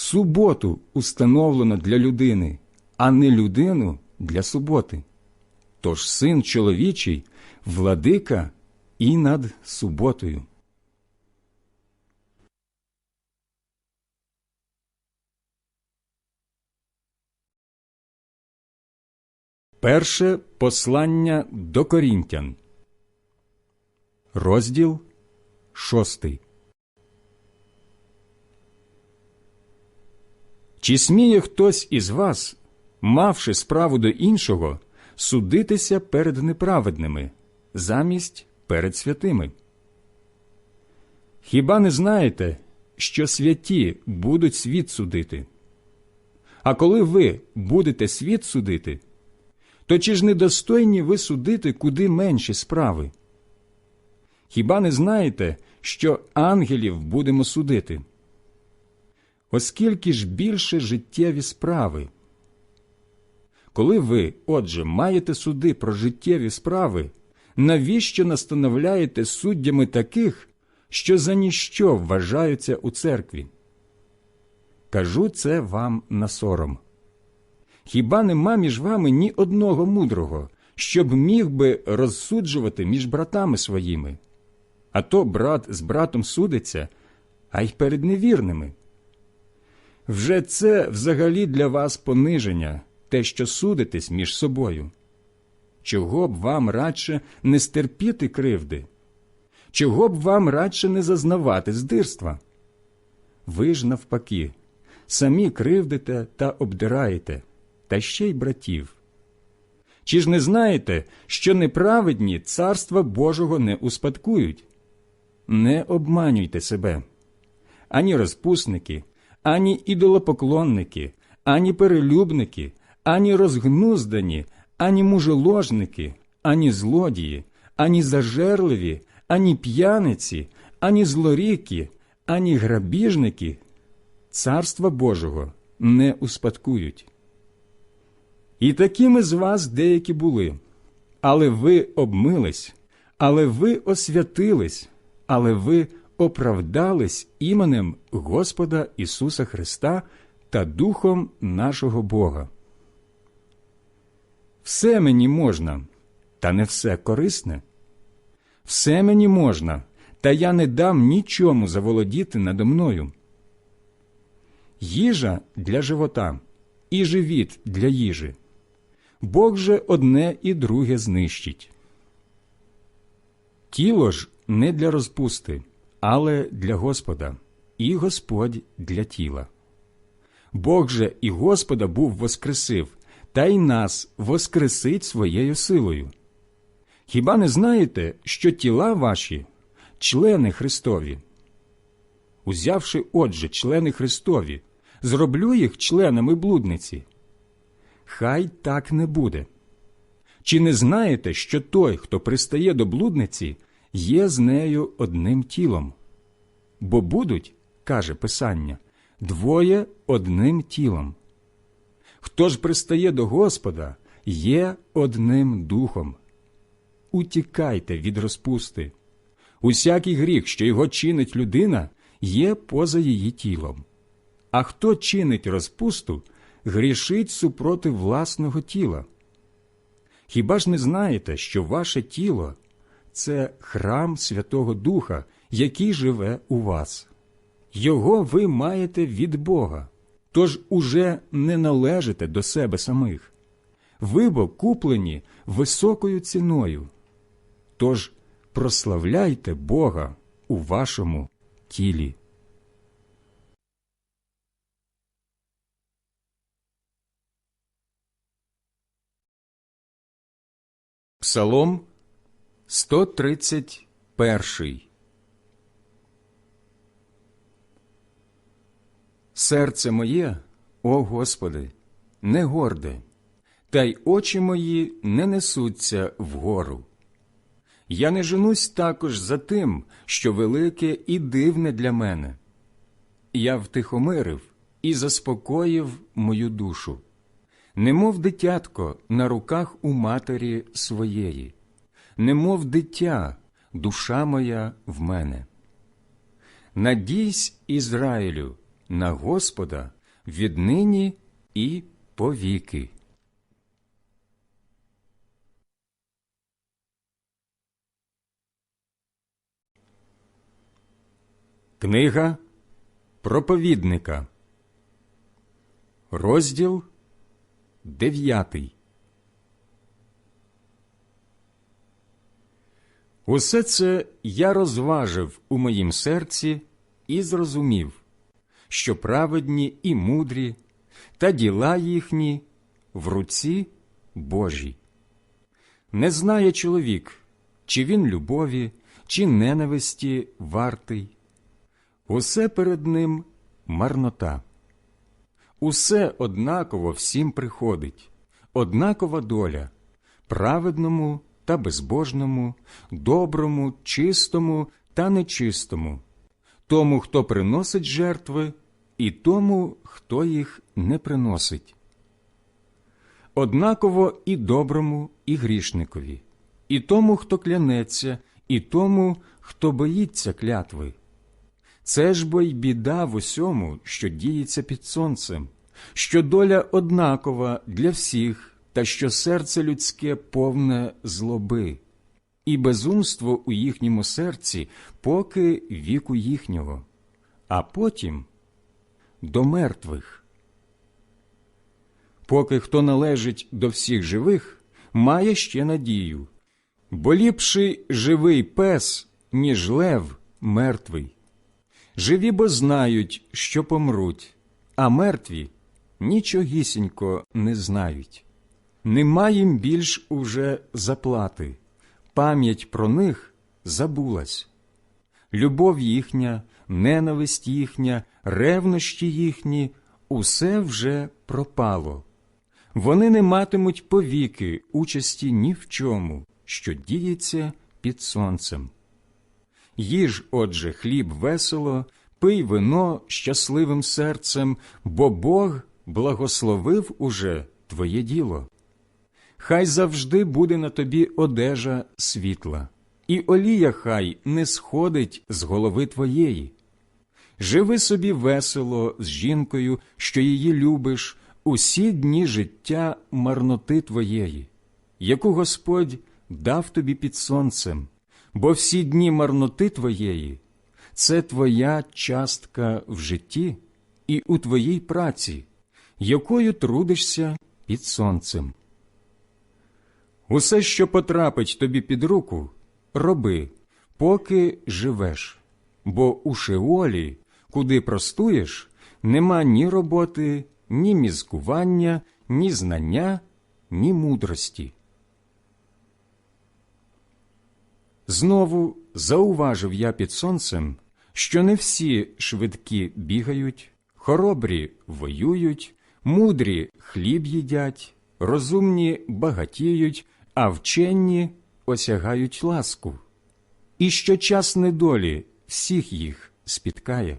Суботу установлено для людини, а не людину для суботи. Тож син чоловічий, владика і над суботою. Перше послання до Корінтян, розділ шостий. Чи сміє хтось із вас, мавши справу до іншого, судитися перед неправедними, замість перед святими? Хіба не знаєте, що святі будуть світ судити? А коли ви будете світ судити, то чи ж недостойні ви судити куди менші справи? Хіба не знаєте, що ангелів будемо судити? Оскільки ж більше життєві справи? Коли ви, отже, маєте суди про життєві справи, навіщо настановляєте суддями таких, що за ніщо вважаються у церкві? Кажу це вам на сором. Хіба нема між вами ні одного мудрого, щоб міг би розсуджувати між братами своїми? А то брат з братом судиться, а й перед невірними. Вже це взагалі для вас пониження, те, що судитесь між собою. Чого б вам радше не стерпіти кривди? Чого б вам радше не зазнавати здирства? Ви ж, навпаки, самі кривдите та обдираєте, та ще й братів. Чи ж не знаєте, що неправедні царства Божого не успадкують? Не обманюйте себе. Ані розпусники, ані ідолопоклонники, ані перелюбники, ані розгнуздані, ані мужеложники, ані злодії, ані зажерливі, ані п'яниці, ані злоріки, ані грабіжники царства Божого не успадкують. І такими з вас деякі були, але ви обмились, але ви освятились, але ви оправдались іменем Господа Ісуса Христа та Духом нашого Бога. Все мені можна, та не все корисне. Все мені можна, та я не дам нічому заволодіти надо мною. Їжа для живота і живіт для їжі. Бог же одне і друге знищить. Тіло ж не для розпусти, але для Господа, і Господь для тіла. Бог же і Господа був воскресив, та й нас воскресить своєю силою. Хіба не знаєте, що тіла ваші члени Христові? Узявши, отже, члени Христові, зроблю їх членами блудниці. Хай так не буде. Чи не знаєте, що той, хто пристає до блудниці, є з нею одним тілом? Бо будуть, каже Писання, двоє одним тілом. Хто ж пристає до Господа, є одним духом. Утікайте від розпусти. Усякий гріх, що його чинить людина, є поза її тілом. А хто чинить розпусту, грішить супроти власного тіла. Хіба ж не знаєте, що ваше тіло це храм Святого Духа, який живе у вас? Його ви маєте від Бога, тож уже не належите до себе самих. Ви бо куплені високою ціною. Тож прославляйте Бога у вашому тілі. Псалом 131 Серце моє, о Господи, не горде, та й очі мої не несуться вгору. Я не женусь також за тим, що велике і дивне для мене. Я втихомирив і заспокоїв мою душу, немов дитятко на руках у матері своєї, немов дитя, душа моя в мене. Надійсь, Ізраїлю, на Господа віднині і повіки. Книга проповідника, розділ дев'ятий. Усе це я розважив у моїм серці і зрозумів, що праведні і мудрі, та діла їхні в руці Божій. Не знає чоловік, чи він любові, чи ненависті вартий. Усе перед ним марнота. Усе однаково всім приходить, однакова доля праведному та безбожному, доброму, чистому та нечистому, тому, хто приносить жертви, і тому, хто їх не приносить. Однаково і доброму, і грішникові, і тому, хто клянеться, і тому, хто боїться клятви. Це ж бо й біда в усьому, що діється під сонцем, що доля однакова для всіх, та що серце людське повне злоби, і безумство у їхньому серці, поки віку їхнього, а потім до мертвих. Поки хто належить до всіх живих, має ще надію, бо ліпший живий пес, ніж лев мертвий. Живі бо знають, що помруть, а мертві нічогісінько не знають. Нема їм більш уже заплати, пам'ять про них забулась. Любов їхня, ненависть їхня, ревнощі їхні усе вже пропало. Вони не матимуть повіки участі ні в чому, що діється під сонцем. Їж, отже, хліб весело, пий вино щасливим серцем, бо Бог благословив уже твоє діло. Хай завжди буде на тобі одежа світла, і олія хай не сходить з голови твоєї. Живи собі весело з жінкою, що її любиш, усі дні життя марноти твоєї, яку Господь дав тобі під сонцем, бо всі дні марноти твоєї це твоя частка в житті і у твоїй праці, якою трудишся під сонцем. Усе, що потрапить тобі під руку, роби, поки живеш, бо у Шеолі, куди простуєш, нема ні роботи, ні мізкування, ні знання, ні мудрості. Знову зауважив я під сонцем, що не всі швидкі бігають, хоробрі воюють, мудрі хліб їдять, розумні багатіють, а вчені осягають ласку, і що час недолі всіх їх спіткає.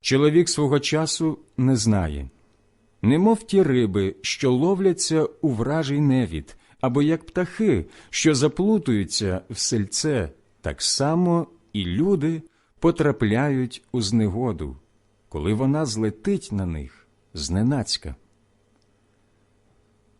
Чоловік свого часу не знає, немов ті риби, що ловляться у вражий невід, або як птахи, що заплутуються в сельце, так само і люди потрапляють у знегоду, коли вона злетить на них зненацька.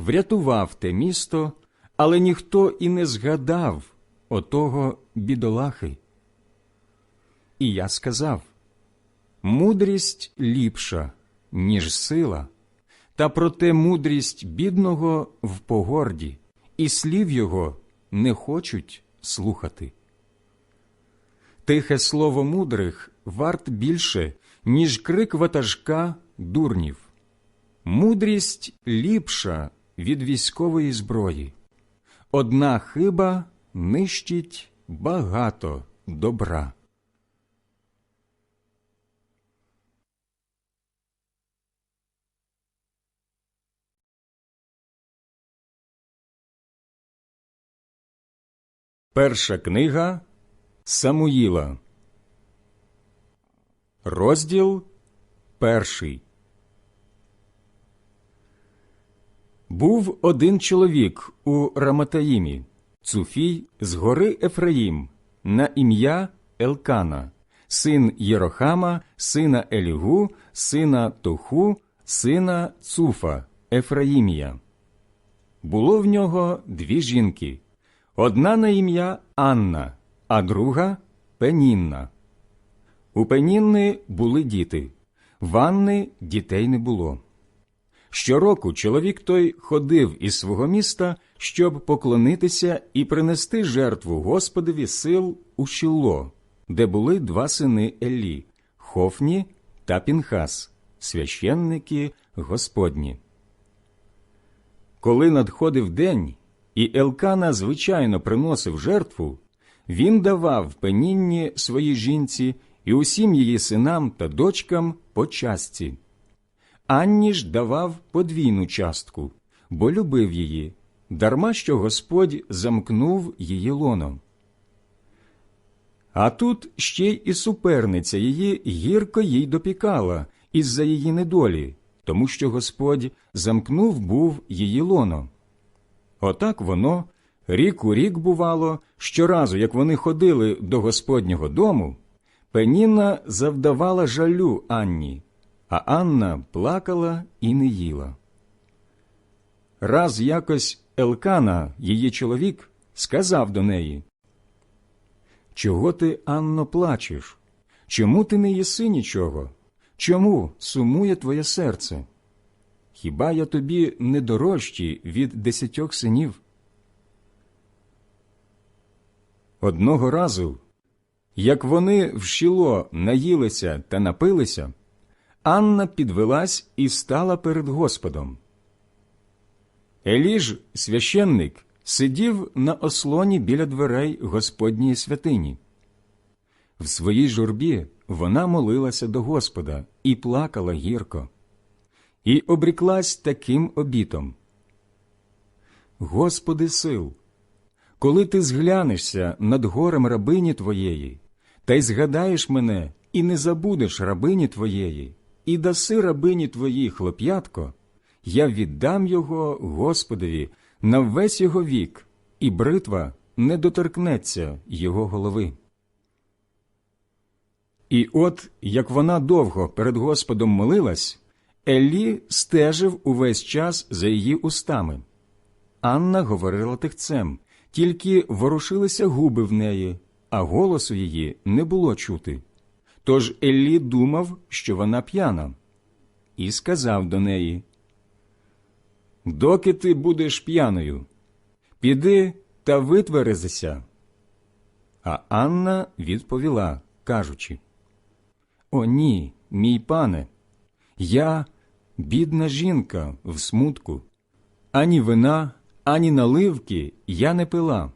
врятував те місто, але ніхто і не згадав отого бідолахи. І я сказав мудрість ліпша, ніж сила, та проте мудрість бідного в погорді, і слів його не хочуть слухати. Тихе слово мудрих варт більше, ніж крик ватажка дурнів. Мудрість ліпша від військової зброї. Одна хиба нищить багато добра. Перша книга Самуїла, розділ перший. Був один чоловік у Раматаїмі, Цуфій з гори Ефраїм, на ім'я Елкана, син Єрохама, сина Елігу, сина Тоху, сина Цуфа, Ефраїмія. Було в нього дві жінки. Одна на ім'я Анна, а друга Пенінна. У Пенінни були діти, в Анни дітей не було. Щороку чоловік той ходив із свого міста, щоб поклонитися і принести жертву Господові сил у Шіло, де були два сини Елі Хофні та Пінхас, священники Господні. Коли надходив день, і Елкана звичайно приносив жертву, він давав пенінні своїй жінці і усім її синам та дочкам по частці. Анні ж давав подвійну частку, бо любив її, дарма що Господь замкнув її лоном. А тут ще й і суперниця її гірко їй допікала із-за її недолі, тому що Господь замкнув був її лоно. Отак воно рік у рік бувало, щоразу, як вони ходили до Господнього дому, Пеніна завдавала жалю Анні, а Анна плакала і не їла. Раз якось Елкана, її чоловік, сказав до неї Чого ти, Анно, плачеш? Чому ти не їси нічого? Чому сумує твоє серце? Хіба я тобі не дорожчий від десятьох синів? Одного разу, як вони в Шіло наїлися та напилися, Анна підвелась і стала перед Господом. Еліж, священник, сидів на ослоні біля дверей Господньої святині. В своїй журбі вона молилася до Господа і плакала гірко і обріклась таким обітом. Господи сил, коли ти зглянешся над горем рабині твоєї, та й згадаєш мене, і не забудеш рабині твоєї, і даси рабині твоїй хлоп'ятко, я віддам його Господові на весь його вік, і бритва не доторкнеться його голови. І от як вона довго перед Господом молилась, Еллі стежив увесь час за її устами. Анна говорила тихцем, тільки ворушилися губи в неї, а голосу її не було чути. Тож Еллі думав, що вона п'яна, і сказав до неї Доки ти будеш п'яною, піди та витверезися. А Анна відповіла, кажучи О, ні, мій пане. Я бідна жінка в смутку, ані вина, ані наливки я не пила.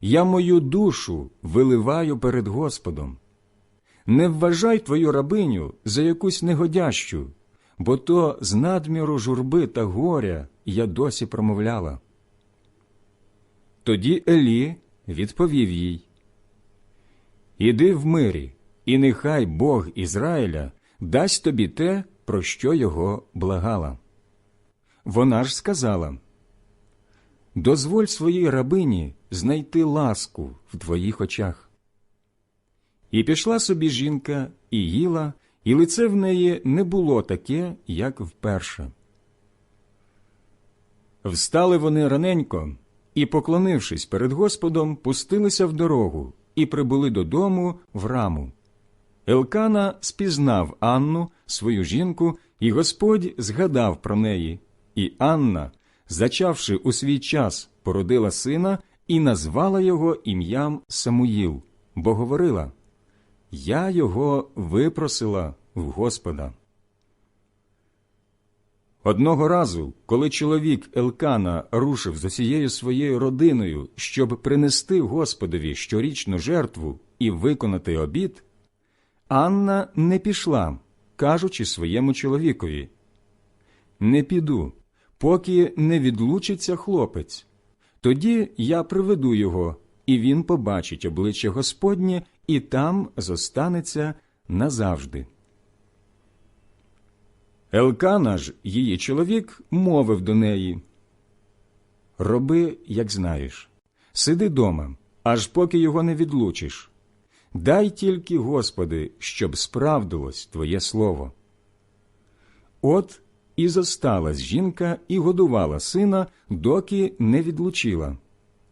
Я мою душу виливаю перед Господом. Не вважай твою рабиню за якусь негодящу, бо то з надміру журби та горя я досі промовляла. Тоді Елі відповів їй Іди в мирі, і нехай Бог Ізраїля дасть тобі те, про що його благала. Вона ж сказала Дозволь своїй рабині знайти ласку в твоїх очах. І пішла собі жінка, і їла, і лице в неї не було таке, як вперше. Встали вони раненько і, поклонившись перед Господом, пустилися в дорогу і прибули додому в раму. Елкана спізнав Анну, свою жінку, і Господь згадав про неї. І Анна, зачавши у свій час, породила сина і назвала його ім'ям Самуїл, бо говорила Я його випросила в Господа. Одного разу, коли чоловік Елкана рушив з усією своєю родиною, щоб принести Господові щорічну жертву і виконати обід, Анна не пішла, кажучи своєму чоловікові Не піду, поки не відлучиться хлопець. Тоді я приведу його, і він побачить обличчя Господнє, і там зостанеться назавжди. Елкана ж, її чоловік, мовив до неї Роби, як знаєш, сиди дома, аж поки його не відлучиш. Дай тільки, Господи, щоб справдилось Твоє слово. От і зосталась жінка і годувала сина, доки не відлучила.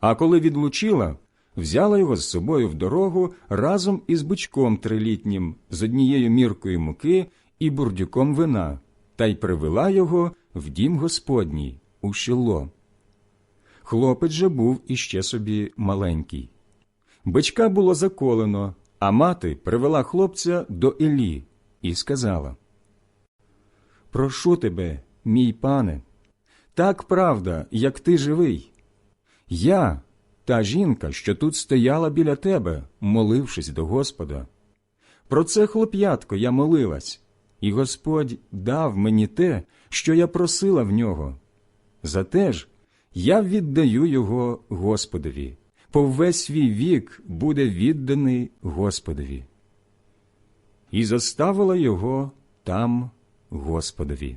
А коли відлучила, взяла його з собою в дорогу разом із бичком трилітнім, з однією міркою муки і бурдюком вина, та й привела його в дім Господній у шило. Хлопець же був іще собі маленький. Бичка було заколено, а мати привела хлопця до Елі і сказала Прошу тебе, мій пане, так правда, як ти живий. Я, та жінка, що тут стояла біля тебе, молившись до Господа. Про це хлоп'ятко я молилась, і Господь дав мені те, що я просила в нього. Зате ж я віддаю його Господові, по весь свій вік буде відданий Господові. І заставила його там Господові.